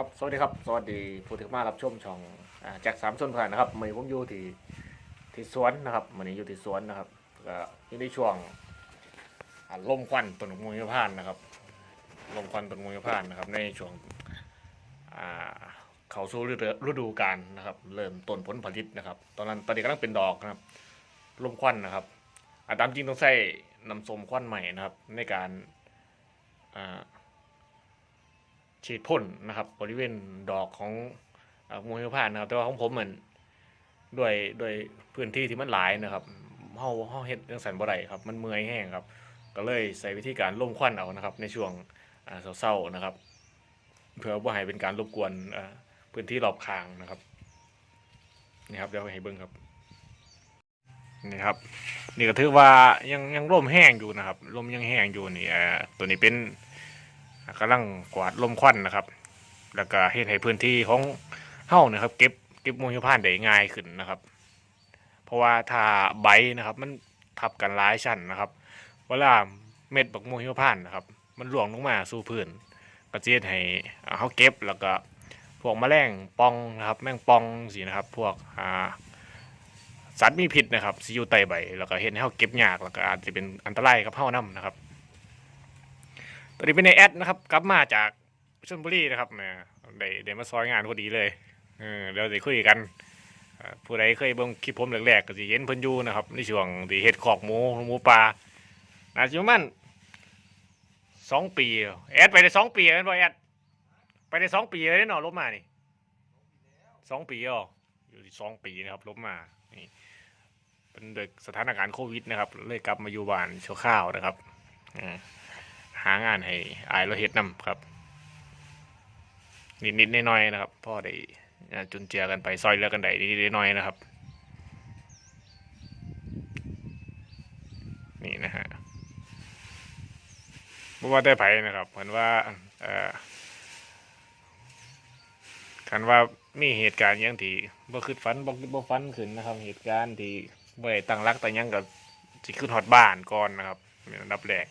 ครับสวัสดีครับสวัสดีผู้ที่มารับชมช่องอ่าแจ็คสามส่วนผ่านนะครับมือผมอยู่ที่ที่สวนนะครับมือนี้อยู่ที่สวนนะครับก็อยู่ในช่วงอ่าลมควันต้นมวยพานนะครับลมควันต้นมวยพานนะครับ ในช่วงอ่าเขาสู่ฤดูฤดูกาลนะครับ เริ่มต้นผลผลิตนะครับ ตอนนั้นตอนนี้กำลังเป็นดอกนะครับลมควันนะครับอาตามจริงต้องใส่น้ำส้มควันใหม่นะครับ ในการอ่า ฉีดพ่นนะครับ บริเวณดอกของเอ่อมูลพานนะครับ แต่ว่าของผมเหมือนด้วยด้วยพื้นที่ที่มันหลายนะครับเฮาเฮาเฮ็ดจังสันบ่ได้ครับ มันเมื่อยแห้งครับ ก็เลยใช้วิธีการล่มควันเอานะครับ ในช่วงเศร้าๆนะครับ เพื่อบ่ให้เป็นการรบกวนพื้นที่รอบข้างนะครับนี่ครับเดี๋ยวให้เบิ่งครับนี่ครับ นี่ก็ถือว่ายังยังร่มแห้งอยู่นะครับลมยังแห้งอยู่นี่ตัวนี้เป็น กำลังกวาดลมควันนะครับ แล้วก็เฮ็ดให้พื้นที่ของเฮ้านะครับ เก็บเก็บมูลหิมพานได้ง่ายขึ้นนะครับ เพราะว่าถ้าใบนะครับ มันทับกันหลายชั้นนะครับ เวลาเม็ดบักมูลหิมพานนะครับ มันหลวงลงมาสู่พื้นก็จะเฮ็ดให้เฮาเก็บแล้วก็พวกแมลงปองนะครับ แมงปองสินะครับ พวกอ่าสัตว์มีพิษนะครับสิอยู่ใต้ใบ แล้วก็เฮ็ดให้เฮาเก็บยากแล้วก็อาจจะเป็นอันตรายกับเฮานํนะครับ ตอนนี้เป็นในแอดนะครับ กลับมาจากชลบุรีนะครับเนี่ยได้ได้มาซอยงานพอดีเลยเออเดี๋ยวจะคุยกันผู้ใดเคยเบิ่งคลิปผมแรกๆก็สิเห็นเพิ่นอยู่นะครับในช่วงที่เฮ็ดคอกหมูหมูปลานาจะประมันสองปีแอดไปได้สองปีแล้วแม่นบ่แอดไปได้สองปีเลยเนาะลบมานี่สองปีอ๋ออยู่ที่สองปีนะครับลบมานี่เป็นโดยสถานการณ์โควิดนะครับเลยกลับมาอยู่บ้านชั่วคราวนะครับอ่า หางานให้อายเราเฮ็ดนํครับ นิดๆน้อยๆนะครับพ่อได้จุนเจือกันไปซอยเลือกันได้นิดๆน้อยๆนะครับ นี่นะฮะบ่ว่าได้ไผนะครับเห็นว่าเอ่อคันว่ามีเหตุการณ์ยังที่บ่คิดฝันบ่คิดบ่ฝันขึ้นนะครับ เหตุการณ์ที่บ่ได้ตั้งรักตั้งยังก็สิขึ้นฮอดบ้านก่อนนะครับเป็นอันดับแรก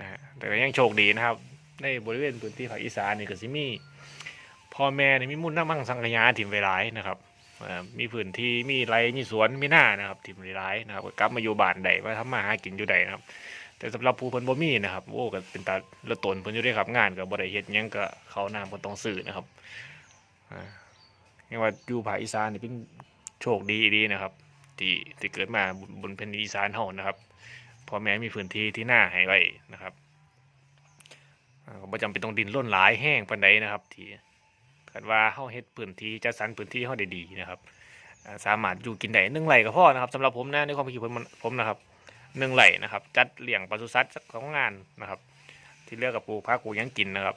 นะฮะแต่ก็ยังโชคดีนะครับ ในบริเวณพื้นที่ภาคอีสานนี่ก็สิมีพ่อแม่นี่มีมุ่นน้ำมั่งสังขยาถิ่มไวร้ายนะครับมีพื้นที่มีไรมีสวนมีหน้านะครับถิ่มไวร้ายนะครับก็กลับมาอยู่บ้านใดมาทำมาหากินอยู่ใดนะครับ แต่สำหรับผู้เพิ่นบ่มีนะครับโอ้ก็เป็นตาละตนเพิ่นอยู่ด้ครับงานก็บ่ได้เฮ็ดยังก็เขาน้ำเพิ่นต้องซื้อนะครับอ่าเรียกว่าอยู่ภาคอีสานนี่เป็นโชคดีดีนะครับ ที่ที่เกิดมาบนแผ่นดินอีสานเฮานะครับ พ่อแม่มีพื้นที่ที่หน้าให้ไว้นะครับอ่าก็บ่จำเป็นต้องดินร่นหลายแห้งปานใดนะครับที่คันว่าเฮาเฮ็ดพื้นที่จัดสรรพื้นที่เฮาได้ดีนะครับ สามารถอยู่กินได้หนึ่งไร่ก็พอนะครับสำหรับผมนะในความคิดผมผมนะครับหนึ่งไร่นะครับ จัดเลี้ยงปศุสัตว์สักของงานนะครับ ที่เลือกกับปลูกผักปูยังกินนะครับ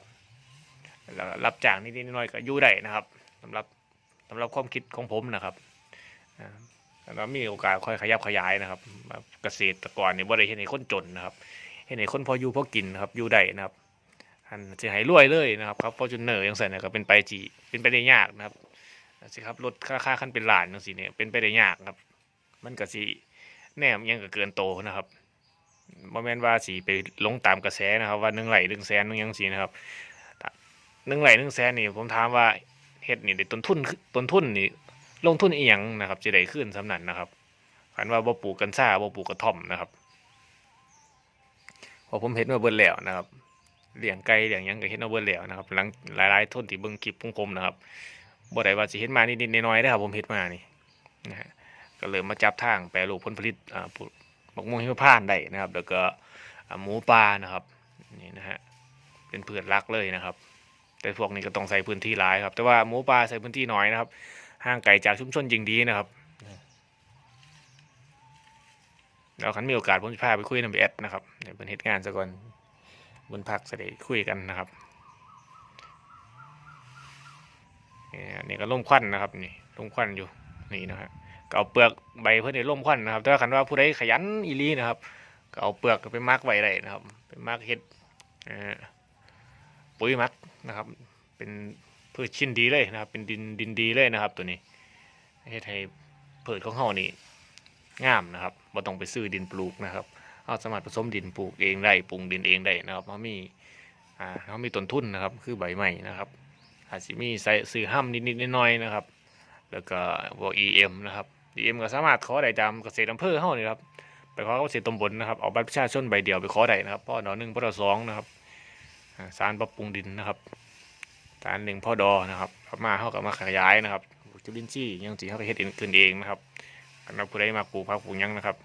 แล้วรับจ้างนิดๆหน่อยๆก็อยู่ได้นะครับสำหรับสำหรับความคิดของผมนะครับ แล้วมีโอกาสค่อยขยับขยายนะครับ เกษตรกรเนี่ยบ่ได้เห็นให้คนจนนะครับ เห็นให้คนพออยู่พอกินครับอยู่ได้นะครับอันสิให้รวยเลยนะครับครับฟอร์จูเนอร์ยังใส่เนี่ยก็เป็นไปจีเป็นไปได้ยากนะครับสิครับรถค่าค่าขั้นเป็นล้านจังซี่เนี่ยเป็นไปได้ยากครับ มันก็สิแนมยังก็เกินโตนะครับบ่แม่นว่าสิไปลงตามกระแสนะครับ ว่า1ไร่1แสนนึงยังสินะครับ1ไร่1แสนนี่ผมถามว่าเฮ็ดนี่ได้ต้นทุนต้นทุนนี่ ลงทุนเอียงนะครับจะได้ขึ้นสำนันนะครับคันว่าบ่ปลูกกัญชาบ่ปลูกกระท่อมนะครับพอผมเห็นมาเบิ่แล้วนะครับเลี้ยงไก่เลี้ยงยังก็เห็นมาเบิ่แล้วนะครับหลังหลายๆทนที่เบิ่งคลิปของผมนะครับบ่ได้ว่าสิเห็นมานิดๆน้อยๆนะครับผมเห็นมานี่นะฮะก็เริ่มาจับทางแปรรูปผลผลิตอ่าปลูกบักม่วงหิมพานต์ได้นะครับ แล้วก็หมูปลานะครับนี่นะฮะเป็นพืชหลักเลยนะครับ แต่พวกนี้ก็ต้องใส่พื้นที่หลายครับ แต่ว่าหมูปลาใส่พื้นที่น้อยนะครับ ห่างไกลจากชุมชนยิงดีนะครับแล้วคันมีโอกาสผมจะพาไปคุยนำแอดนะครับในบนเหตุงานซะก่อนบนพักเสด็จคุยกันนะครับนี่นี่ก็ล่มควันนะครับนี่ล่มควันอยู่นี่นะฮะก็เอาเปลือกใบเพื่อในล่มควันนะครับแต่ว่าคันว่าผู้ใดขยันอีลีนะครับก็เอาเปลือกไปมักไว้ได้นะครับไปมักเห็ดปุ๋ยมักนะครับ เป็น พืชชิ้นดีเลยนะครับ เป็นดินดินดีเลยนะครับ ตัวนี้เฮ็ดให้พืชของเฮานี่งามนะครับบ่ต้องไปซื้อดินปลูกนะครับเฮาสามารถผสมดินปลูกเองได้ปรุงดินเองได้นะครับเฮามีอ่าเฮามีต้นทุนนะครับ คือใบไม้นะครับอาจจะมีใส่ซื้อห้ำนิดๆน้อยๆนะครับ แล้วก็พวก EM นะครับ EM ก็สามารถขอได้ตามเกษตรอำเภอเฮานี่ครับไปขอเกษตรตำบลนะครับเอาบัตรประชาชนใบเดียวไปขอได้นะครับพ่อดอหนึ่งพ่อดอสองนะครับสารปรับปรุงดินนะครับ ตานหนึ่งพ่อดอนะครับเอามาเฮากับมาขยายนะครับจุลินทรีย์ยังสีเฮาก็เฮ็ดเองขึ้นเองนะครับกันเราผู้ใดมาปลูกผักปลูกยังนะครับ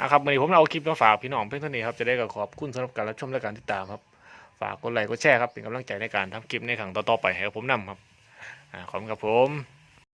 อะครับวันนี้ผมเอาคลิปมาฝากพี่น้องเพื่อนท่านี้ครับจะได้ก็ขอบคุณสำหรับการรับชมและการติดตามครับฝากกดไลค์กดแชร์ครับเป็นกำลังใจในการทำคลิปในครั้งต่อๆไปให้กับผมนำครับอ่าขอบคุณครับผม